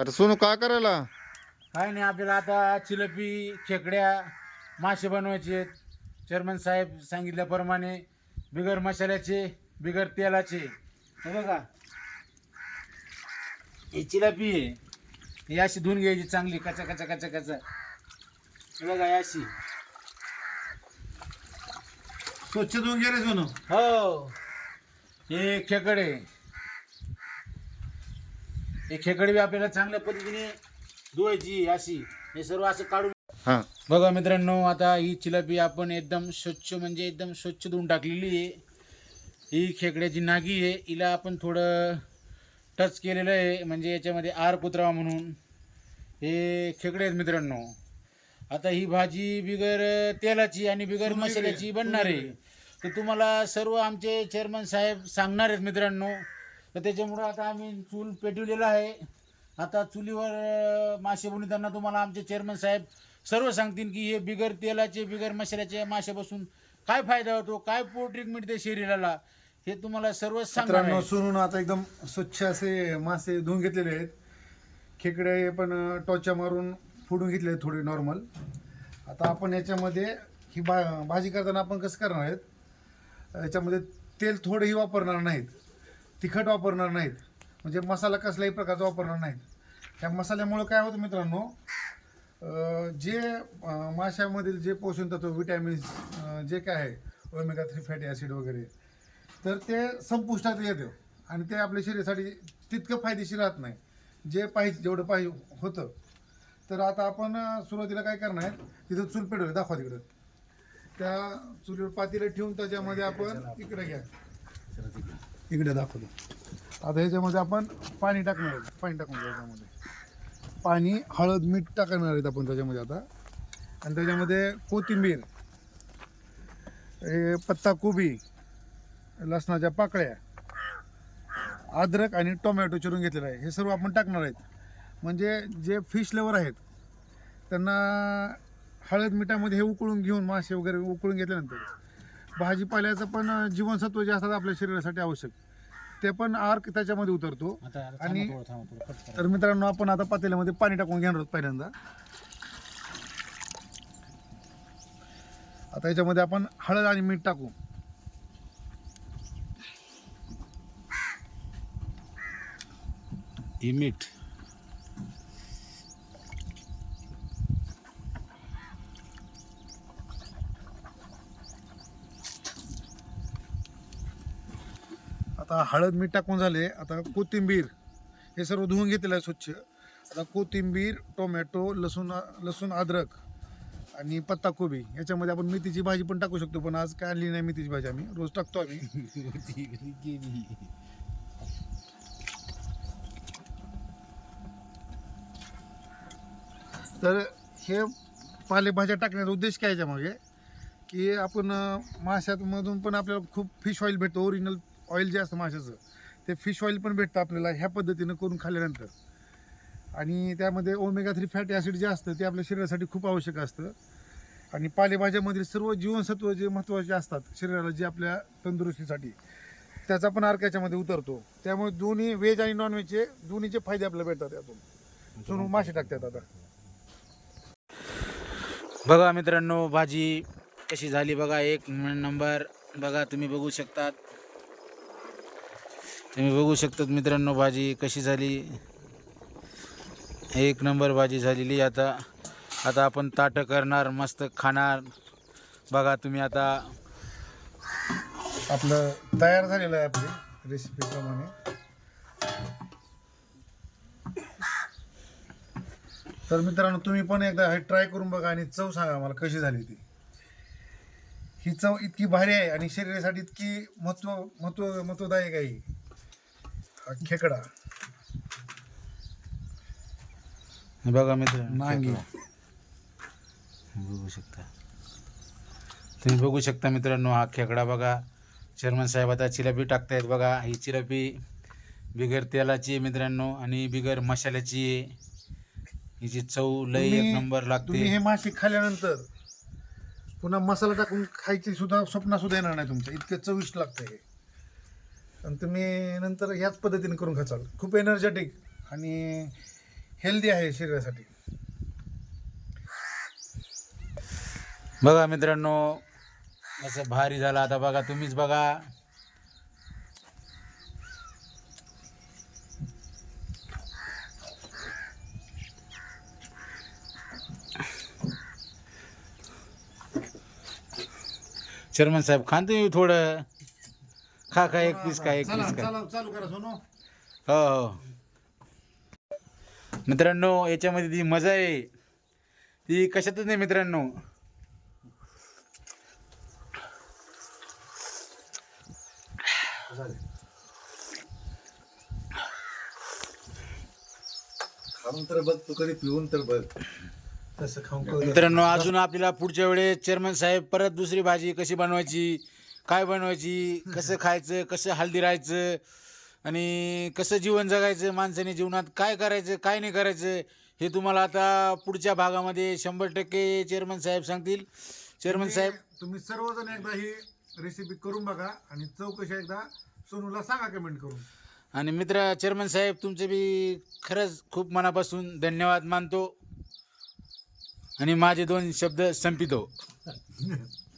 आता सोनू काय करायला? काय नाही आपल्याला आता चिलपी खेकड्या मासे बनवायचे आहेत. चेअरमन साहेब सांगितल्याप्रमाणे बिगर मसाल्याचे बिगर तेलाचे. हे बघा. ही चिलपी आहे. ही अशी धुवून घ्यायची चांगली कचा कचा कचा कचा. हे बघा ही अशी. स्वच्छ धुवून गेले सोनू. हो. हे खेकडे हे खेकडे बी आपल्याला चांगल्या पद्धतीने धुवायची अशी. हे सर्व असं काढून हा. बघा मित्रांनो आता ही चिलापी आपण एकदम स्वच्छ म्हणजे एकदम स्वच्छ धुवून टाकलेली आहे. ही खेकड्याची नागी आहे. हिला आपण थोडं टच केलेलं आहे. म्हणजे याच्यामध्ये आर कुत्रावा म्हणून. हे खेकडे आहेत मित्रांनो. आता ही भाजी बिगर तेलाची आणि बिगर मसाल्याची बनणार आहे. तर तुम्हाला सर्व आमचे चेअरमन साहेब सांगणार आहेत मित्रांनो. तर त्याच्यामुळं आता आम्ही चूल पेटवलेला आहे. आता चुलीवर मासे बनवताना तुम्हाला आमचे चेअरमन साहेब सर्व सांगतील की हे बिगर तेलाचे बिगर मसाल्याचे मासे बसून काय फायदा होतो काय पोल्ट्री मिळते शरीराला हे तुम्हाला सर्व सांगणार आहे. सोनून आता एकदम स्वच्छ असे मासे धुवून घेतलेले आहेत. खेकडे पण टोचा मारून फोडून घेतले आहेत थोडे नॉर्मल आता आपण याच्यामध्ये ही भा भाजी करताना आपण कसं करणार आहेत? याच्यामध्ये तेल थोडेही वापरणार नाहीत. तिखट वापरणार नाहीत. म्हणजे मसाला कसल्याही प्रकारचा वापरणार नाहीत. त्या मसाल्यामुळं काय होतं मित्रांनो जे माशामधील जे पोषण तत्व विटॅमिन्स जे काय आहे ओमेगा थ्री फॅटी ॲसिड वगैरे तर ते संपुष्टात येतं आणि ते आपल्या शरीरासाठी तितकं फायदेशीर राहत नाही. जे पाहिजे जेवढं पाहिजे होतं. तर आता आपण सुरुवातीला काय करणार आहे तिथं चूल पेटवलं दाखवा तिकडं. त्या चुलीवर पातीला ठेवून त्याच्यामध्ये आपण इकडे घ्या. इकडे दाखवतो. आता ह्याच्यामध्ये आपण पाणी टाकणार आहे. पाणी टाकणार आहे त्याच्यामध्ये. पाणी हळद मीठ टाकणार आहेत आपण त्याच्यामध्ये आता. आणि त्याच्यामध्ये कोथिंबीर हे पत्ता कोबी लसणाच्या पाकळ्या अद्रक आणि टोमॅटो चिरून घेतलेला आहे. हे सर्व आपण टाकणार आहेत. म्हणजे जे फिश लेवर आहेत त्यांना हळद मिठामध्ये हे उकळून घेऊन मासे वगैरे उकळून घेतल्यानंतर भाजीपाल्याचं पण जीवनसत्व जे असतात आपल्या शरीरासाठी आवश्यक. ते पण आर्क त्याच्यामध्ये उतरतो. आणि-. तर मित्रांनो आपण आता पातेल्यामध्ये पाणी टाकून घेणार आहोत पहिल्यांदा. आता याच्यामध्ये आपण हळद आणि मीठ टाकू. हे मीठ. आता हळद मीठ टाकून झाले आता कोथिंबीर हे सर्व धुवून घेतलेलं आहे स्वच्छ. आता कोथिंबीर टोमॅटो लसूण लसूण अद्रक आणि पत्ताकोबी याच्यामध्ये आपण मेथीची भाजी पण टाकू शकतो पण आज काय आणली नाही मेथीची भाजी आम्ही. रोज टाकतो आम्ही. तर हे पालेभाज्या टाकण्याचा उद्देश काय याच्यामागे? की आपण अं, माशामधून पण आपल्याला खूप फिश ऑइल भेटतं ओरिजिनल ऑइल जे असतं माशाचं ते फिश ऑइल पण भेटतं आपल्याला ह्या पद्धतीनं करून खाल्ल्यानंतर. आणि त्यामध्ये ओमेगा थ्री फॅटी ॲसिड जे असतं ते आपल्या शरीरासाठी खूप आवश्यक असतं. आणि पालेभाज्यामधील सर्व जीवनसत्व जे महत्त्वाचे असतात शरीराला जे आपल्या तंदुरुस्तीसाठी त्याचा पण अर्क याच्यामध्ये उतरतो. त्यामुळे दोन्ही व्हेज आणि नॉनव्हेजचे दोन्हीचे फायदे आपल्याला भेटतात यातून. सोडून मासे टाकतात आता. बघा मित्रांनो भाजी कशी झाली बघा एक नंबर बघा तुम्ही बघू शकतात. तुम्ही बघू शकतात मित्रांनो भाजी कशी झाली. एक नंबर भाजी झालेली. आता आता आपण ताटं करणार मस्त खाणार. बघा तुम्ही आता आपलं तयार झालेलं आहे आपली रेसिपीप्रमाणे तर मित्रांनो तुम्ही पण एकदा हे ट्राय करून बघा आणि चव सांगा मला कशी झाली ती. ही चव इतकी भारी आहे आणि शरीरासाठी इतकी महत्त्व महत्त्व महत्वदायक आहे. ही. हा खेकडा बघा मित्रांनो नांगी. बघू शकता. तुम्ही बघू शकता मित्रांनो हा खेकडा बघा. चेअरमन साहेब आता चिलापी टाकतायत बघा. ही चिलापी बिगर तेलाची आहे मित्रांनो आणि बिगर मसाल्याची आहे. हिची चव लय एक नंबर तुम्ही लागते हे मासे खाल्ल्यानंतर पुन्हा मसाला टाकून खायची सुद्धा स्वप्न सुद्धा येणार नाही तुमचं. इतकं चविष्ट लागतं हे. आणि तुम्ही नंतर ह्याच पद्धतीने करून खाचाल. खूप एनर्जेटिक आणि हेल्दी आहे शरीरासाठी. बघा मित्रांनो असं भारी झालं. आता बघा तुम्हीच बघा. चेअरमन साहेब खान तुम्ही थोडं. खा खा एक पीस खा एक चला पीस खा. चला करा सोनू. हो हो. मित्रांनो याच्यामध्ये जी मजा आहे ती कशातच नाही मित्रांनो. खाऊन तर बघ तू कधी पिऊन तर बघ. तसं खाऊन कळलं. मित्रांनो अजून आपल्याला पुढच्या वेळेस चेअरमन साहेब परत दुसरी भाजी कशी बनवायची काय बनवायची कसं खायचं कसं हल्दी राहायचं आणि कसं जीवन जगायचं माणसाने जीवनात काय करायचं काय नाही करायचं हे तुम्हाला आता पुढच्या भागामध्ये शंभर टक्के चेअरमन साहेब सांगतील. चेअरमन साहेब तुम्ही सर्वजण एकदा ही रेसिपी करून बघा आणि चौकशी एकदा सोनूला सांगा कमेंट करून. आणि मित्र चेअरमन साहेब तुमचे बी खरंच खूप मनापासून धन्यवाद मानतो. आणि माझे दोन शब्द संपितो.